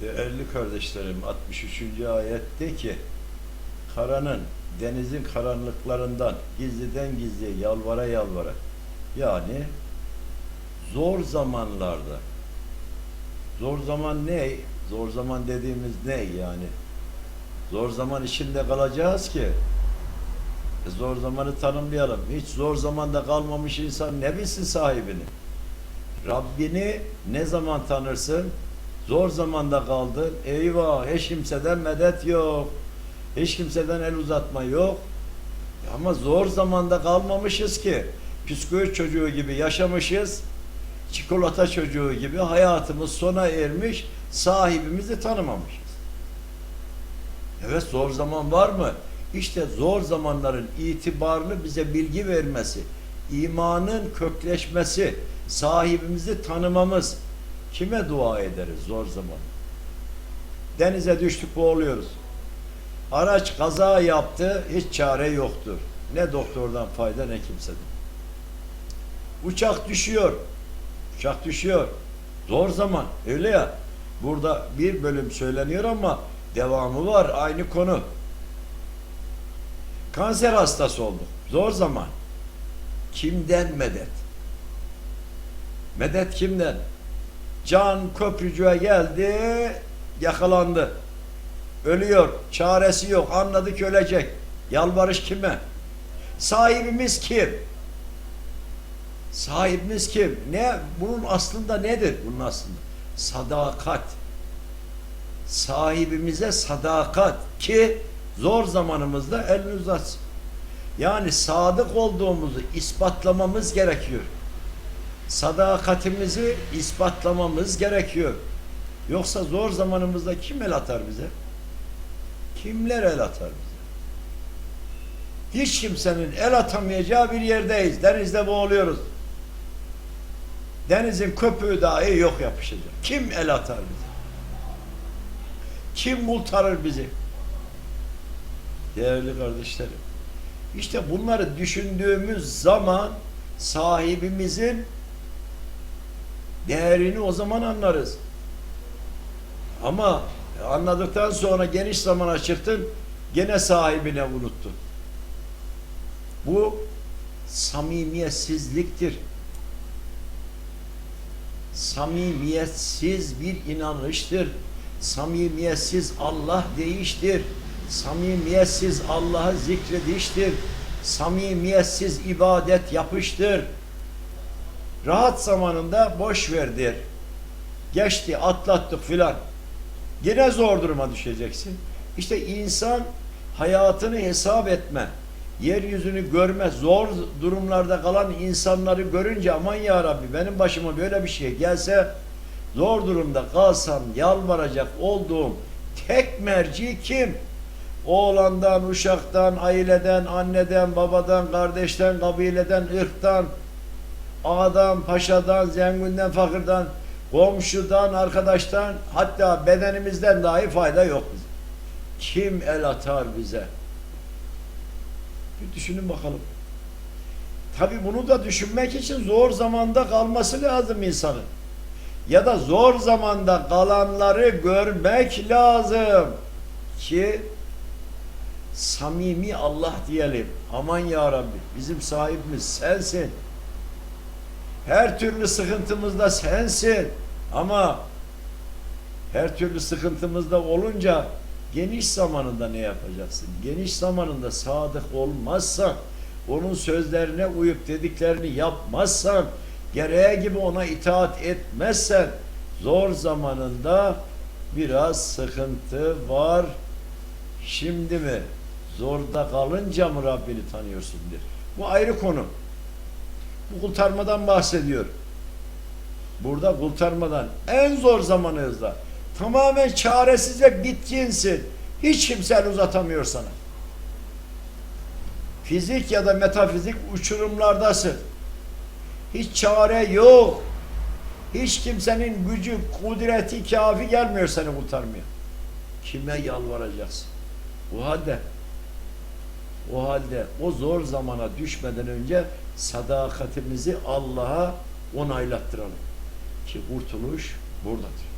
Değerli kardeşlerim 63. ayette ki karanın denizin karanlıklarından gizliden gizliye yalvara yalvara yani zor zamanlarda zor zaman ne? Zor zaman dediğimiz ne yani? Zor zaman içinde kalacağız ki e, zor zamanı tanımlayalım. Hiç zor zamanda kalmamış insan ne bilsin sahibini? Rabbini ne zaman tanırsın? Zor zamanda kaldın. Eyvah hiç kimseden medet yok. Hiç kimseden el uzatma yok. Ama zor zamanda kalmamışız ki. Psikoloji çocuğu gibi yaşamışız. Çikolata çocuğu gibi hayatımız sona ermiş. Sahibimizi tanımamışız. Evet zor zaman var mı? İşte zor zamanların itibarlı bize bilgi vermesi, imanın kökleşmesi, sahibimizi tanımamız. Kime dua ederiz zor zaman? Denize düştük boğuluyoruz. Araç kaza yaptı, hiç çare yoktur. Ne doktordan fayda ne kimseden. Uçak düşüyor. Uçak düşüyor. Zor zaman. Öyle ya. Burada bir bölüm söyleniyor ama devamı var. Aynı konu. Kanser hastası olduk. Zor zaman. Kimden medet? Medet kimden? Can köprücüğe geldi, yakalandı. Ölüyor, çaresi yok, anladık ölecek. Yalvarış kime? Sahibimiz kim? Sahibimiz kim? Ne? Bunun aslında nedir? Bunun aslında sadakat. Sahibimize sadakat ki zor zamanımızda elini uzatsın. Yani sadık olduğumuzu ispatlamamız gerekiyor. Sadakatimizi ispatlamamız gerekiyor. Yoksa zor zamanımızda kim el atar bize? Kimler el atar bize? Hiç kimsenin el atamayacağı bir yerdeyiz. Denizde boğuluyoruz. Denizin köpüğü dahi yok yapışacak. Kim el atar bize? Kim kurtarır bizi? Değerli kardeşlerim. İşte bunları düşündüğümüz zaman sahibimizin değerini o zaman anlarız. Ama anladıktan sonra geniş zamana çıktın gene sahibine unuttun. Bu samimiyetsizliktir. Samimiyetsiz bir inanıştır. Samimiyetsiz Allah deyiştir. Samimiyetsiz Allah'ı zikrediştir. Samimiyetsiz ibadet yapıştır. Rahat zamanında boş verdir. Geçti, atlattık filan. Yine zor duruma düşeceksin. İşte insan hayatını hesap etme, yeryüzünü görme, zor durumlarda kalan insanları görünce aman ya Rabbi benim başıma böyle bir şey gelse zor durumda kalsam yalvaracak olduğum tek merci kim? Oğlandan, uşaktan, aileden, anneden, babadan, kardeşten, kabileden, ırktan, ağadan, paşadan, zenginden, fakirden, komşudan, arkadaştan, hatta bedenimizden dahi fayda yok bize. Kim el atar bize? Bir düşünün bakalım. Tabi bunu da düşünmek için zor zamanda kalması lazım insanın. Ya da zor zamanda kalanları görmek lazım ki samimi Allah diyelim. Aman ya Rabbi bizim sahibimiz sensin. Her türlü sıkıntımızda sensin. Ama her türlü sıkıntımızda olunca geniş zamanında ne yapacaksın? Geniş zamanında sadık olmazsan, onun sözlerine uyup dediklerini yapmazsan, gereği gibi ona itaat etmezsen, zor zamanında biraz sıkıntı var. Şimdi mi? Zorda kalınca mı Rabbini tanıyorsun diye. Bu ayrı konu. Bu kurtarmadan bahsediyor. Burada kurtarmadan en zor zamanınızda tamamen çaresiz ve bitkinsin. Hiç kimse el uzatamıyor sana. Fizik ya da metafizik uçurumlardasın. Hiç çare yok. Hiç kimsenin gücü, kudreti kafi gelmiyor seni kurtarmaya. Kime yalvaracaksın? O halde o halde o zor zamana düşmeden önce sadakatimizi Allah'a onaylattıralım. Ki kurtuluş buradadır.